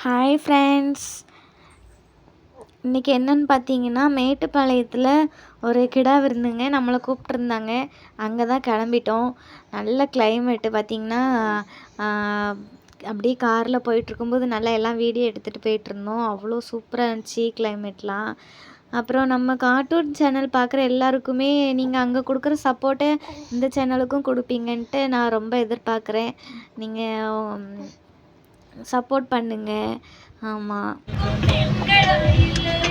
Hi friends இன்றைக்கி என்னன்னு பார்த்தீங்கன்னா மேட்டுப்பாளையத்தில் ஒரு கிடா விருந்துங்க. நம்மளை கூப்பிட்ருந்தாங்க அங்கே தான் கிளம்பிட்டோம். நல்ல கிளைமேட்டு பார்த்திங்கன்னா அப்படியே காரில் போயிட்டுருக்கும்போது நல்லா எல்லாம் வீடியோ எடுத்துகிட்டு போயிட்டுருந்தோம் அவ்வளோ சூப்பராக இருந்துச்சு கிளைமேட்லாம் அப்புறம் நம்ம கார்ட்டூன் சேனல் பார்க்குற எல்லாருக்குமே நீங்கள் அங்கே கொடுக்குற சப்போர்ட்டை இந்த சேனலுக்கும் கொடுப்பீங்கன்ட்டு நான் ரொம்ப எதிர்பார்க்குறேன். நீங்கள் சப்போர்ட் பண்ணுங்க. ஆமாம்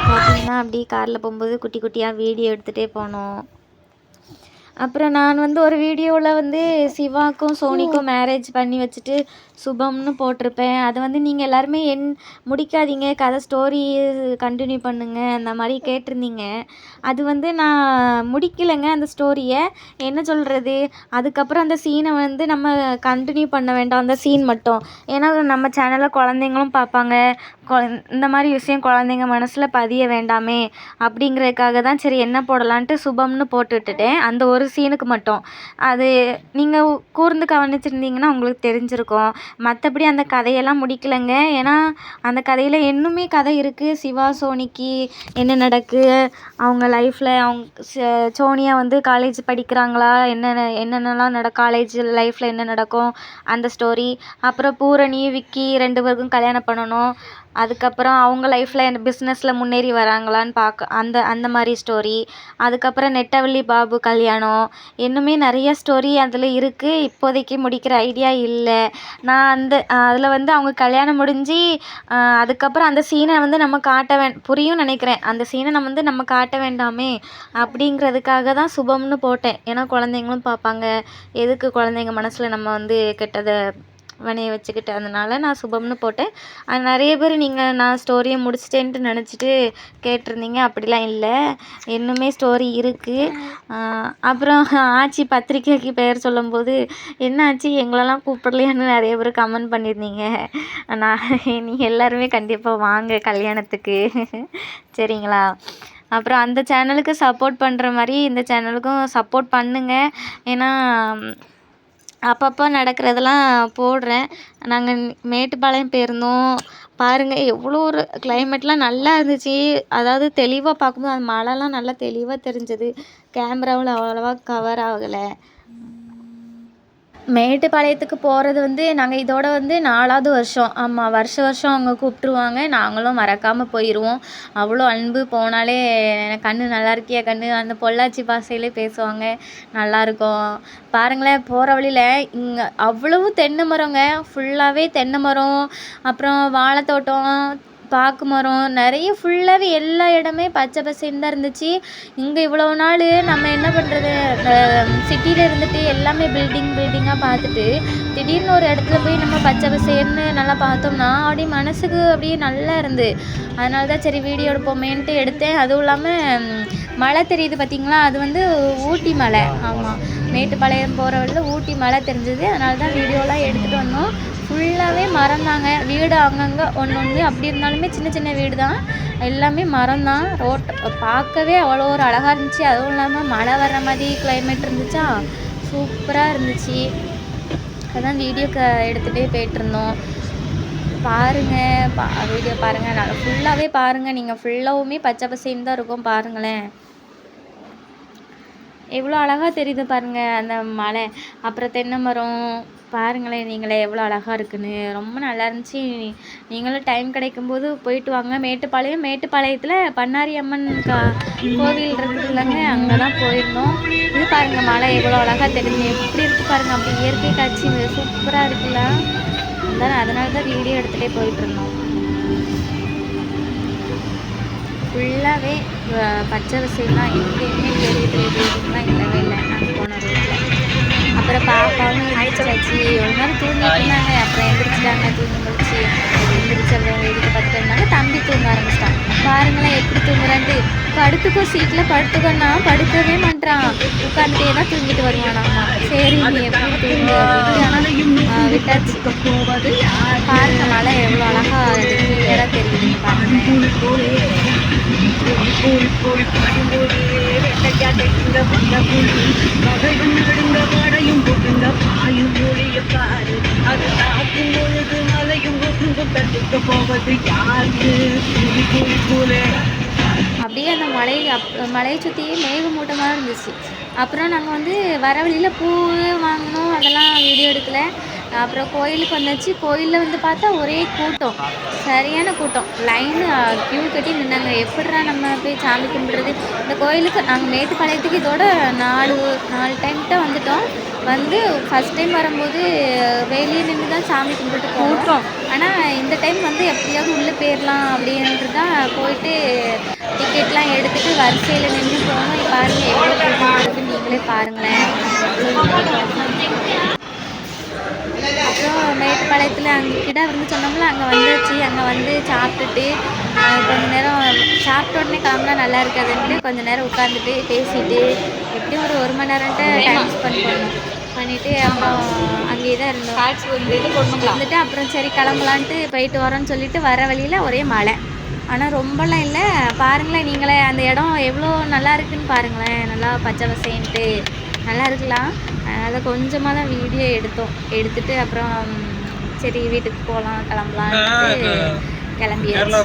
பார்த்தீங்கன்னா அப்படியே காரில் போகும்போது குட்டி குட்டியாக வீடியோ எடுத்துகிட்டே போனோம். அப்புறம் நான் வந்து ஒரு வீடியோவில் வந்து சிவாக்கும் சோனிக்கும் மேரேஜ் பண்ணி வச்சுட்டு சுபம்னு போட்டிருப்பேன். அதை வந்து நீங்கள் எல்லாருமே என் முடிக்காதீங்க. கதை ஸ்டோரி கண்டினியூ பண்ணுங்க. அந்த மாதிரி கேட்டிருந்தீங்க. அது வந்து நான் முடிக்கலைங்க அந்த ஸ்டோரியை என்ன சொல்கிறது அதுக்கப்புறம் அந்த சீனை வந்து நம்ம கண்டினியூ பண்ண வேண்டாம். அந்த சீன் மட்டும். ஏன்னா நம்ம சேனலில் குழந்தைங்களும் பார்ப்பாங்க. இந்த மாதிரி விஷயம் குழந்தைங்க மனசில் பதிய வேண்டாமே அப்படிங்கிறதுக்காக தான் சரி என்ன போடலான்ட்டு சுபம்னு போட்டு விட்டுட்டேன். அந்த ஒரு சீனுக்கு மட்டும். அது நீங்கள் கூர்ந்து கவனிச்சிருந்தீங்கன்னா உங்களுக்கு தெரிஞ்சிருக்கும். மற்றபடி அந்த கதையெல்லாம் முடிக்கலைங்க. ஏன்னா அந்த கதையில் இன்னுமே கதை இருக்குது சிவா சோனிக்கு என்ன நடக்கு? அவங்க லைஃப்பில் அவங்க சோனியா வந்து காலேஜ் படிக்கிறாங்களா? என்னென்ன என்னென்னலாம் நட காலேஜ் லைஃப்பில் என்ன நடக்கும்? அந்த ஸ்டோரி அப்புறம் பூரணி விக்கி ரெண்டு பேருக்கும் கல்யாணம் பண்ணணும். அதுக்கப்புறம் அவங்க லைஃப்பில் என்ன பிஸ்னஸில் முன்னேறி வராங்களான்னு பார்க்க அந்த அந்த மாதிரி ஸ்டோரி அதுக்கப்புறம் நெட்டவள்ளி பாபு கல்யாணம். இன்னுமே நிறைய ஸ்டோரி அதில் இருக்குது இப்போதைக்கு முடிக்கிற ஐடியா இல்லை. நான் அந்த அதில் வந்து அவங்க கல்யாணம் முடிஞ்சு அதுக்கப்புறம் அந்த சீனை வந்து நம்ம காட்ட வே புரியும் நினைக்கிறேன். அந்த சீனை நம்ம வந்து நம்ம காட்ட வேண்டாமே அப்படிங்கிறதுக்காக தான் சுபம்னு போட்டேன். ஏன்னா குழந்தைங்களும் பார்ப்பாங்க. எதுக்கு குழந்தைங்க மனசில் நம்ம வந்து கெட்டதை வினைய வச்சுக்கிட்டு அதனால் நான் சுபம்னு போட்டேன். அது நிறைய பேர் நீங்கள் நான் ஸ்டோரியை முடிச்சிட்டேன்ட்டு நினச்சிட்டு கேட்டிருந்தீங்க. அப்படிலாம் இல்லை. இன்னுமே ஸ்டோரி இருக்குது அப்புறம் ஆச்சி பத்திரிக்கைக்கு பெயர் சொல்லும்போது என்ன ஆச்சு எங்களெல்லாம் கூப்பிடலையான்னு நிறைய பேர் கமெண்ட் பண்ணியிருந்தீங்க. நான் நீங்கள் எல்லாருமே கண்டிப்பாக வாங்க கல்யாணத்துக்கு. சரிங்களா? அப்புறம் அந்த சேனலுக்கு சப்போர்ட் பண்ணுற மாதிரி இந்த சேனலுக்கும் சப்போர்ட் பண்ணுங்கள் ஏன்னா அப்பப்போ நடக்கிறதெல்லாம் போடுறேன். நாங்கள் மேட்டுப்பாளையம் போயிருந்தோம். பாருங்கள் எவ்வளோ ஒரு கிளைமேட்லாம் நல்லா இருந்துச்சு. அதாவது தெளிவாக பார்க்கும்போது அந்த மலைலாம் நல்லா தெளிவாக தெரிஞ்சது. கேமராவில் அவ்வளோவா கவர் ஆகலை. மேட்டுப்பாளையத்துக்கு போகிறது வந்து நாங்கள் இதோட வந்து நாலாவது வருஷம். ஆமாம் வருஷம் வருஷம் அவங்க கூப்பிட்ருவாங்க நாங்களும் மறக்காமல் போயிடுவோம் அவ்வளோ அன்பு போனாலே கண்ணு நல்லா இருக்கியா கண்ணு? அந்த பொள்ளாச்சி பாஷையிலே பேசுவாங்க. நல்லாயிருக்கும் பாருங்களேன் போகிற வழியில் இங்கே அவ்வளவு தென்னை மரங்க. ஃபுல்லாகவே தென்னை மரம் அப்புறம் வாழைத்தோட்டம் பாக்கு மரம் நிறைய ஃபுல்லாகவே எல்லா இடமே பச்சை பசேன்னு தான் இருந்துச்சு. இங்கே இவ்வளோ நாள் நம்ம என்ன பண்ணுறது சிட்டியில் இருந்துட்டு எல்லாமே பில்டிங் பில்டிங்காக பார்த்துட்டு திடீர்னு ஒரு இடத்துல போய் நம்ம பச்சை பசேர்னு நல்லா பார்த்தோம்னா அப்படியே மனசுக்கு அப்படியே நல்லா இருந்து. அதனால தான் சரி வீடியோ எடுப்போமேன்ட்டு எடுத்தேன். அதுவும் இல்லாமல் மலை தெரியுது பார்த்திங்களா அது வந்து ஊட்டி மலை ஆமாம் மேட்டுப்பாளையம் போகிற வழியில் ஊட்டி மலை தெரிஞ்சது. அதனால தான் வீடியோலாம் எடுத்துகிட்டு வந்தோம். ஃபுல்லாகவே மரம் தாங்க வீடு அங்கங்கே ஒன்று ஒன்று அப்படி இருந்தாலுமே சின்ன சின்ன வீடு தான் எல்லாமே மரம் தான் ரோட் பார்க்கவே அவ்வளோ ஒரு அழகாக இருந்துச்சு. அதுவும் இல்லாமல் மழை வர்ற மாதிரி கிளைமேட் இருந்துச்சா? சூப்பராக இருந்துச்சு. அதான் வீடியோ க எடுத்துகிட்டே போயிட்டுருந்தோம் பாருங்கள் பா வீடியோ பாருங்கள் நல்லா ஃபுல்லாகவே பாருங்கள் நீங்கள் ஃபுல்லாகவுமே பச்சை பசைன்னு தான் இருக்கும். பாருங்களேன். எவ்வளோ அழகாக தெரியுது பாருங்கள் அந்த மலை. அப்புறம் தென்னை மரம். பாருங்களேன் நீங்களே எவ்வளோ அழகாக இருக்குன்னு. ரொம்ப நல்லா இருந்துச்சு. நீங்களும் டைம் கிடைக்கும்போது போயிட்டு வாங்க. மேட்டுப்பாளையம் மேட்டுப்பாளையத்தில் பண்ணாரி அம்மன் கா கோவில் இருக்குது அங்கே தான் போயிருந்தோம். இது பாருங்கள் மலை எவ்வளோ அழகாக தெரியுது. எப்படி இருக்குது பாருங்கள் அப்படி இயற்கை காட்சி சூப்பராக இருக்குல்ல. அதான் அதனால தான் வீடியோ எடுத்துகிட்டே போயிட்டுருந்தோம் ஃபுல்லாகவே பச்சை வசதிலாம் எங்கேயுமே பெரிய பெரிய பில்டிங்லாம் இல்லவே இல்லை. நாங்கள் போன ரோட்டில் அப்புறம் பாப்பாவும் எந்திரிச்சாச்சு. ஒரு நாள் தூங்கிட்டு இருந்தாங்க. அப்புறம் எந்திரிச்சிட்டாங்க. தூங்கி முடிச்சு எந்திரிச்சு அப்புறம் வேடிக்கை பார்த்துட்டு இருந்தாங்க தம்பி தூங்க ஆரம்பிச்சிட்டான். பாருங்களேன் எப்படி தூங்குறான்ட்டு. படுத்துக்கோ சீட்டில் படுத்துக்கோன்னா படுக்கவே மாட்டான் உட்காந்துட்டே தான் தூங்கிட்டு வருவானாமா சரி நீ எப்படி தூங்கு? ஆனால் விட்டாச்சு. பாருங்க மழை எவ்வளோ அழகாக கிளியராக தெரியுது. பாருங்க அப்படியே அந்த மலை அப் மலையை சுற்றியே மேகமூட்டமாக இருந்துச்சு. அப்புறம் நாங்கள் வந்து வர வழியில் பூ வாங்கினோம் அதெல்லாம் வீடியோ எடுக்கலை. அப்புறம் கோயிலுக்கு வந்தாச்சு. கோயிலில் வந்து பார்த்தா ஒரே கூட்டம். சரியான கூட்டம். லைனு க்யூ கட்டி நின்னாங்க. எப்படிடா நம்ம போய் சாமி கும்பிட்றது? இந்த கோயிலுக்கு நாங்கள் மேட்டுப்பாளையத்துக்கு இதோட நாலு நாலு டைம்கிட்ட வந்துட்டோம். வந்து ஃபஸ்ட் டைம் வரும்போது வெளியே நின்று தான் சாமி கும்பிட்டு போட்டோம் ஆனால் இந்த டைம் வந்து எப்படியாவது உள்ளே போயிடலாம் அப்படின்ட்டு தான் போயிட்டு டிக்கெட்லாம் எடுத்துட்டு வரிசையில் நின்று போனோம். பாருங்க எவ்வளோ கூட்டம் நீங்களே பாருங்களேன். மேட்டுப்பாளையத்தில் அங்கே கிட்ட இருந்து சொன்னோம்ல அங்கே வந்தாச்சு. அங்கே வந்து சாப்பிட்டுட்டு கொஞ்ச நேரம் சாப்பிட்ட உடனே கிளம்புனா நல்லா இருக்காதுன்ட்டு கொஞ்ச நேரம் உட்காந்துட்டு பேசிட்டு எப்படியும் ஒரு ஒரு மணி நேரம்ட்ட டைம் ஸ்பெண்ட் பண்ணோம். பண்ணிட்டு அப்புறம் அங்கேயே தான் இருந்தோம். வந்துட்டு அப்புறம் சரி கிளம்பலான்ட்டு போயிட்டு வரோன்னு சொல்லிட்டு வர வழியில் ஒரே மழை ஆனால் ரொம்பலாம் இல்லை. பாருங்களேன் நீங்களே அந்த இடம் எவ்வளோ நல்லா இருக்குன்னு பாருங்களேன். நல்லா பச்சை பசேன்ட்டு நல்லா இருக்கலாம் அதை கொஞ்சமாக தான் வீடியோ எடுத்தோம். எடுத்துட்டு அப்புறம் சரி வீட்டுக்கு போகலாம் கிளம்பலான்ட்டு கிளம்பியாச்சு.